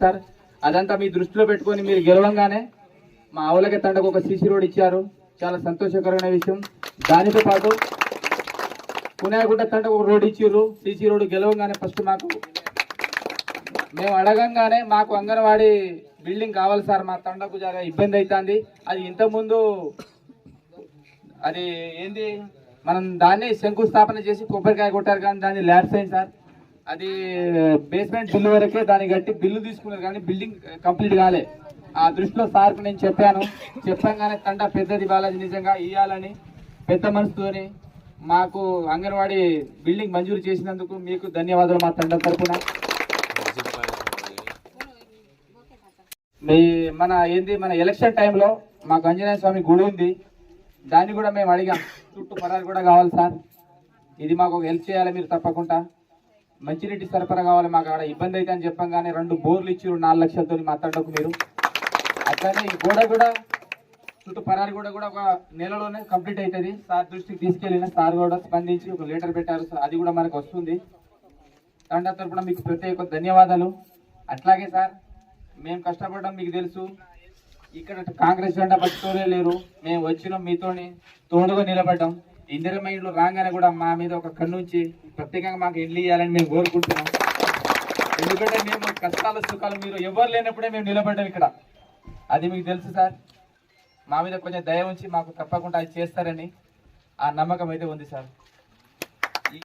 Sir అదంతా మీ దృష్టిలో పెట్టుకొని మీరు గెలవంగానే మా ఆవులకి తండకు ఒక సీసీ రోడ్ ఇచ్చారు. చాలా సంతోషకరమైన విషయం. దానితో పాటు పునాయగుట్ట తండకు ఒక రోడ్ ఇచ్చారు సీసీ రోడ్ గెలవంగానే ఫస్ట్ మాకు మేము అడగంగానే మాకు అంగన్వాడీ బిల్డింగ్ కావాలి సార్. మా తండకు చాలా ఇబ్బంది అవుతుంది అది ఇంతకుముందు అది ఏంది? మనం దాన్ని శంకుస్థాపన చేసి కొబ్బరికాయ కొట్టారు కానీ దాన్ని ల్యాబ్స్ అయింది సార్. అది బేస్మెంట్ బిల్లు వరకే దాన్ని కట్టి బిల్లు తీసుకున్నారు కానీ బిల్డింగ్ కంప్లీట్ కాలే. ఆ దృష్టిలో సార్కు నేను చెప్పాను. చెప్పంగానే తండ పెద్దది బాలాజీ నిజంగా ఇవ్వాలని పెద్ద మనసుతోని మాకు అంగన్వాడీ బిల్డింగ్ మంజూరు చేసినందుకు మీకు ధన్యవాదాలు మా తండ తరపున. మీ మన ఏంది మన ఎలక్షన్ టైంలో మాకు ఆంజనేయ స్వామి గుడి ఉంది. దాన్ని కూడా మేము అడిగాం. చుట్టూ పరాలు కూడా కావాలి సార్. ఇది మాకు ఒక హెల్ప్ చేయాలి మీరు తప్పకుండా. మంచినీటి సరఫరా కావాలి మాకు అక్కడ ఇబ్బంది అయితే అని చెప్పంగానే రెండు బోర్లు ఇచ్చారు నాలుగు లక్షలతో మాట్లాడకు మీరు. అట్లానే ఈ గోడ కూడా చుట్టూ పరారి గోడ కూడా ఒక నెలలోనే కంప్లీట్ అవుతుంది సార్ దృష్టికి తీసుకెళ్ళిన సార్ కూడా స్పందించి ఒక లెటర్ పెట్టారు సార్. అది కూడా మనకు వస్తుంది. తండా తరపున మీకు ప్రత్యేక ధన్యవాదాలు. అట్లాగే సార్ మేము కష్టపడడం మీకు తెలుసు. ఇక్కడ కాంగ్రెస్ జెండా పట్టుకోలే లేరు. మేము వచ్చినాం మీతోని తోడుగా నిలబడ్డాం. ఇందిరా రాగానే కూడా మా మీద ఒక కన్ను ఉంచి ప్రత్యేకంగా మాకు ఇల్లు ఇవ్వాలని మేము కోరుకుంటున్నాం. ఎందుకంటే మేము కష్టాలు సుఖాలు మీరు ఎవరు లేనప్పుడే మేము నిలబడ్డాం ఇక్కడ. అది మీకు తెలుసు సార్. మా మీద కొంచెం దయ ఉంచి మాకు తప్పకుండా అది చేస్తారని ఆ నమ్మకం అయితే ఉంది సార్.